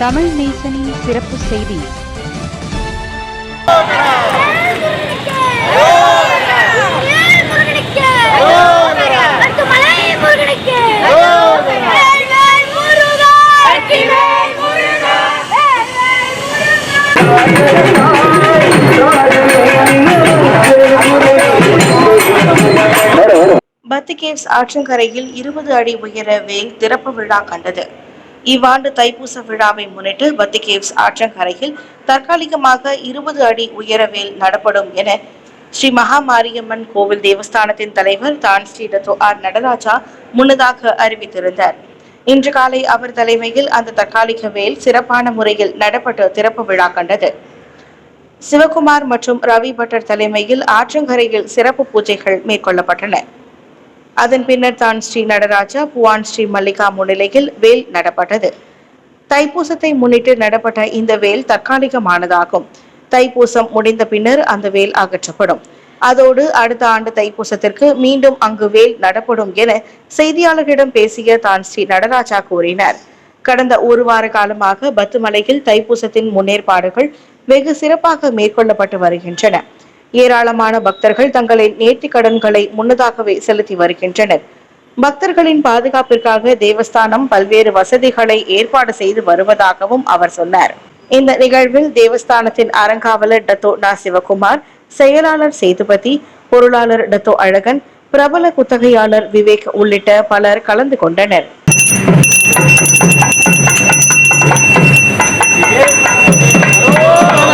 தமிழ் நேசனின் சிறப்பு செய்தி. பத்து கேவ்ஸ் ஆற்றங்கரையில் இருபது அடி உயர வேல் திறப்பு விழா கண்டது. இவ்வாண்டு தைப்பூச விழாவை முன்னிட்டு பத்திகேவ்ஸ் ஆற்றங்கரையில் தற்காலிகமாக இருபது அடி உயர வேல் நடப்படும் என ஸ்ரீ மகாமாரியம்மன் கோவில் தேவஸ்தானத்தின் தலைவர் தான் ஸ்ரீ டத்தோ ஆர் நடராஜா முன்னதாக அறிவித்திருந்தார். இன்று காலை அவர் தலைமையில் அந்த தற்காலிக வேல் சிறப்பான முறையில் நடப்பட்டு திறப்பு விழா கண்டது. சிவகுமார் மற்றும் ரவி பட்டர் தலைமையில் ஆற்றங்கரையில் சிறப்பு பூஜைகள் மேற்கொள்ளப்பட்டன. அதன் பின்னர் தான் ஸ்ரீ நடராஜா புவான் ஸ்ரீ மல்லிகா முன்னிலையில் வேல் நடப்பட்டது. தைப்பூசத்தை முன்னிட்டு நடப்பட்ட இந்த வேல் தற்காலிகமானதாகும். தைப்பூசம் முடிந்த பின்னர் அந்த வேல் அகற்றப்படும். அதோடு அடுத்த ஆண்டு தைப்பூசத்திற்கு மீண்டும் அங்கு வேல் நடப்படும் என செய்தியாளர்களிடம் பேசிய தான் ஸ்ரீ நடராஜா கூறினார். கடந்த ஒரு வார காலமாக பத்துமலையில் தைப்பூசத்தின் முன்னேற்பாடுகள் வெகு சிறப்பாக மேற்கொள்ளப்பட்டு வருகின்றன. ஏராளமான பக்தர்கள் தங்களின் நேர்த்தி கடன்களை முன்னதாகவே செலுத்தி வருகின்றனர். பக்தர்களின் பாதுகாப்பிற்காக தேவஸ்தானம் பல்வேறு வசதிகளை ஏற்பாடு செய்து வருவதாகவும் அவர் சொன்னார். இந்த நிகழ்வில் தேவஸ்தானத்தின் அறங்காவலர் டத்தோ நா சிவகுமார் செயலாளர் சேதுபதி பொருளாளர் டத்தோ அழகன் பிரபல குத்தகையாளர் விவேக் உள்ளிட்ட பலர் கலந்து கொண்டனர். வெற்றிவேல்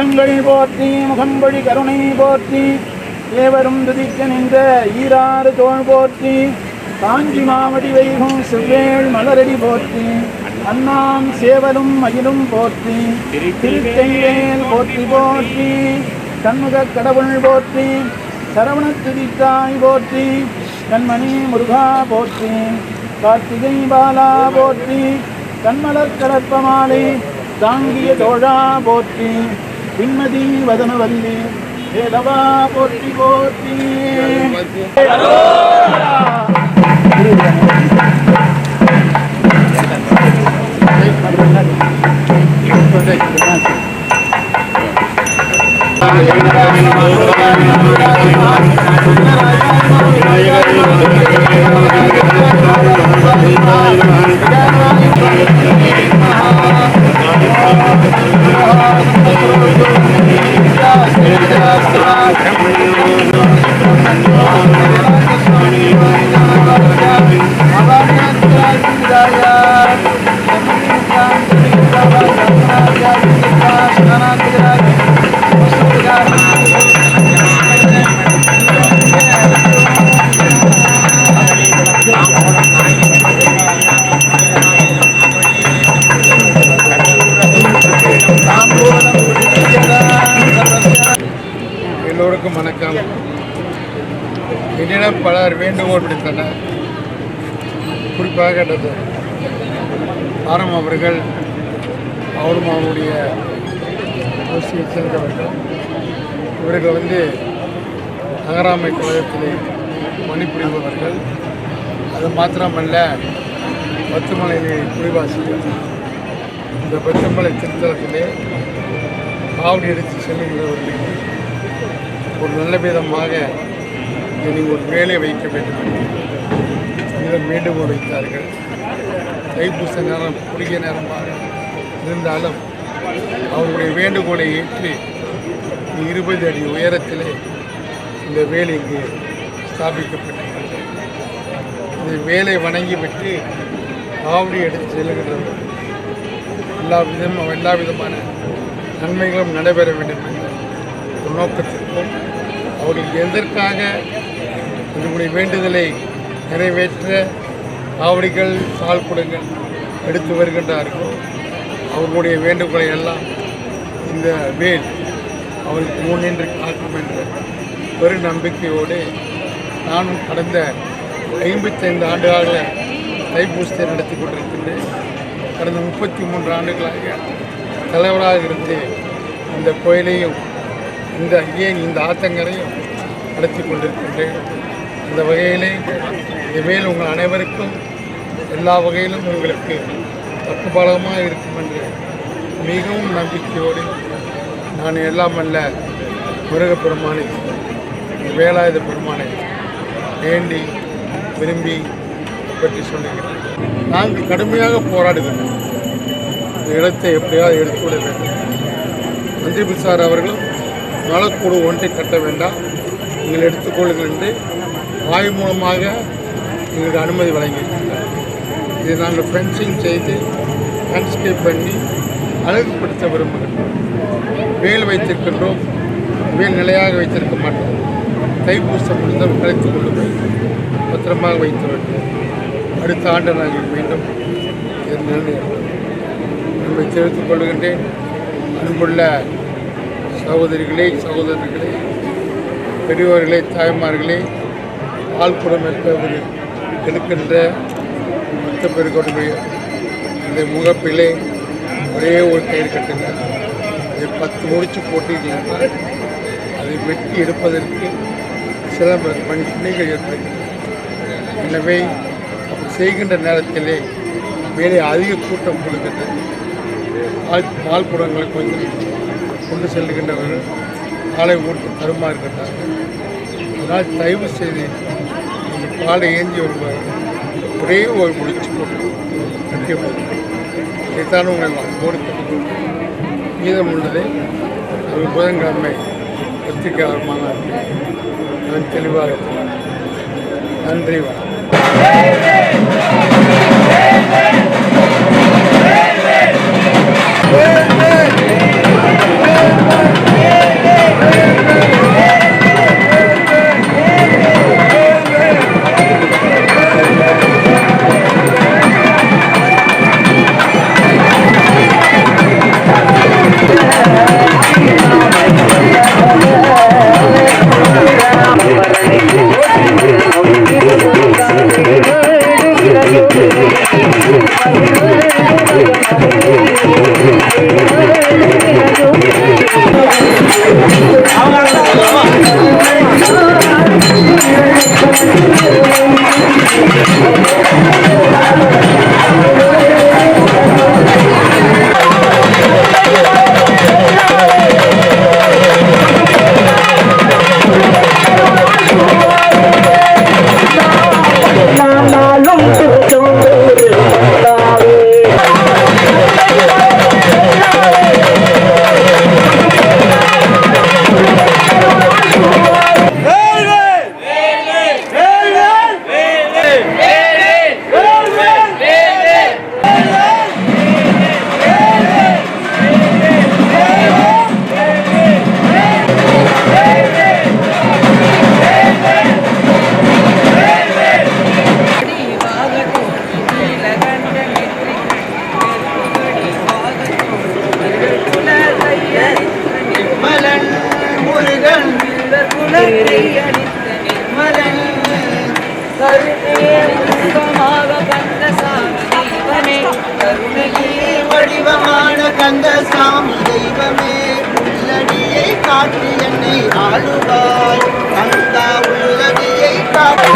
முகங்கள் போற்றி முகம்பொழி கருணை போற்றி. ஏவரும் துதிக்க நின்ற ஈராறு தோல் போற்றி. காஞ்சி மாவடி வைகும் செவ்வேள் மலரடி போற்றி. அண்ணாம் சேவலும் மயிலும் போற்றி. திருத்தையேல் போற்றி போற்றி. கண்முக கடவுள் போற்றி. சரவண துதித்தாய் போற்றி. கண்மணி முருகா போற்றி. கார்த்திகை பாலா போற்றி. கண்மலர் கலப்பமாலை தாங்கிய தோழா போற்றி. සිම්මදී වදන වන්නේ ඒ ලබා පොට්ටි පොට්ටි Thank you. போற்றி எல்லோருக்கும் பலர் வேண்டுகோள் விடுத்தனர் குறிப்பாக எனது ஆரம் அவர்கள் அவரும் அவருடைய கோஷ்டியை சேர்ந்தவர்கள். இவர்கள் வந்து நகராமை கழகத்திலே பணிபுரிபவர்கள். அது மாத்திரமல்ல பத்துமலையிலே குடிவாசிகள். இந்த பத்துமலை திருத்தலத்திலே காவடி எடுத்து செல்லுகிறவர்களுக்கு ஒரு நல்ல விதமாக நீங்கள் ஒரு வேலை வைக்க வேண்டும் என்று வேண்டுகோள் வைத்தார்கள். தைப்பூச நேரம் குறுகிய நேரமாக இருந்தாலும் அவருடைய வேண்டுகோளை ஏற்றி இருபது அடி உயரத்திலே இந்த வேலை இங்கு ஸ்தாபிக்கப்பட்டிருக்கிறது. இந்த வேலை வணங்கிவிட்டு காவடி எடுத்து செல்லுகின்றவர்கள் எல்லா விதமும் எல்லா விதமான நன்மைகளும் நடைபெற வேண்டும் என்ற நோக்கத்திற்கும் அவர்கள் எதற்காக உங்களுடைய வேண்டுதலை நிறைவேற்ற காவடிகள் சால் குடங்கள் எடுத்து வருகின்றார்கள். அவர்களுடைய வேண்டுகோளை எல்லாம் இந்த வேல் அவருக்கு முன்னின்று காக்கும் என்ற பெரு நம்பிக்கையோடு நானும் கடந்த ஐம்பத்தைந்து ஆண்டுகளாக தைப்பூசத்தை நடத்தி கொண்டிருக்கின்றேன். கடந்த முப்பத்தி மூன்று ஆண்டுகளாக தலைவராக இருந்து இந்த கோயிலையும் இந்த ஏன் இந்த ஆத்தங்கரையும் நடத்தி கொண்டிருக்கின்றேன். அந்த வகையிலே இனிமேல் உங்கள் அனைவருக்கும் எல்லா வகையிலும் உங்களுக்கு பக்கபலமாக இருக்கும் என்று மிகவும் நம்பிக்கையோடு நான் எல்லாம் அல்ல முருகப்பெருமானை வேலாயுத பெருமானை வேண்டி விரும்பி பற்றி சொல்லுகிறேன். நாங்கள் கடுமையாக போராடுகின்றோம் இந்த இடத்தை எப்படியாவது எடுத்துவிட வேண்டும். மந்திரி சார் அவர்களும் மலக்கூடு ஒன்றை கட்ட வேண்டாம். நீங்கள் எடுத்துக்கொள்ளுங்கள் என்று வாய் மூலமாக எங்களுக்கு அனுமதி வழங்கியிருக்கிறார். இதை நாங்கள் ஃபென்சிங் செய்து லேண்ட்ஸ்கேப் பண்ணி அழகுபடுத்த விரும்புகின்றோம். வேல் வைத்திருக்கின்றோம் வேல் நிலையாக வைத்திருக்க மாட்டோம். தைப்பூசம் முடிந்தால் கலைத்து கொண்டு போய் பத்திரமாக வைத்து வேண்டும் அடுத்த ஆண்டு நாங்கள் மீண்டும் நம்மை தெரிவித்துக் கொள்கின்றேன். அன்புள்ள சகோதரிகளே சகோதரர்களே பெரியவர்களே தாய்மார்களே ஆழ்புறம் இருப்பவர் எடுக்கின்ற மொத்த பெருக்கொடைய இந்த முகப்பிலே ஒரே ஒரு கயிறு கட்டுங்க அதை பத்து முடிச்சு போட்டீங்கன்னா அதை வெட்டி எடுப்பதற்கு சில பணி பிணைகள் ஏற்படுகிறது எனவே அப்படி செய்கின்ற நேரத்திலே மேலே அதிக கூட்டம் கொடுக்கின்றது பால் பால்புறங்களை கொஞ்சம் கொண்டு செல்கின்றவர்கள் காலை ஓட்டு தருமா இருக்கின்றார்கள் அதனால் தயவு செய்து நீங்கள் பாலை ஏந்தி வருவார்கள் ஒரே ஒரு முடிச்சு போட்டு கட்டி போட்டு இதைத்தான் உங்களை அன்போடு கேட்டுக்கொண்டு மீதம் உள்ளதை ஒரு புதன்கிழமை பத்திரிகையாளருமான நான் தெளிவாக நன்றி வணக்கம் வடிவமான கந்த சாமி தெய்வமே உள்ளடியை காட்டி என்னை ஆளுவாய் கந்தா உள்ளடியை காட்டி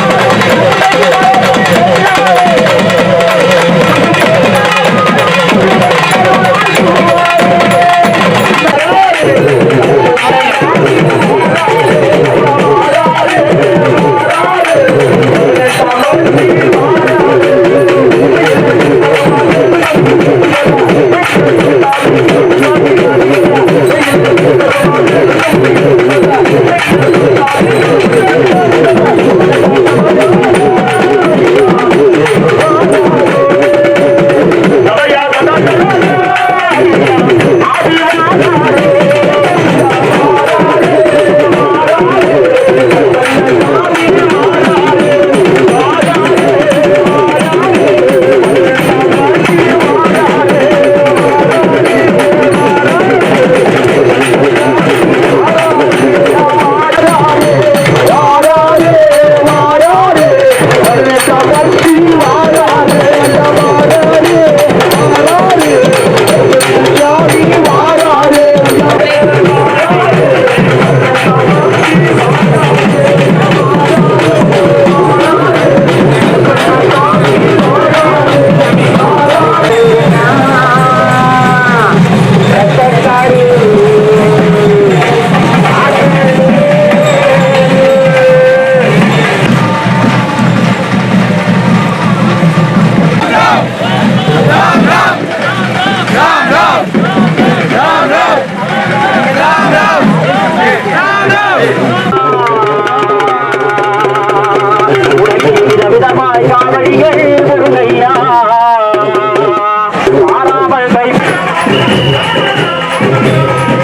Não!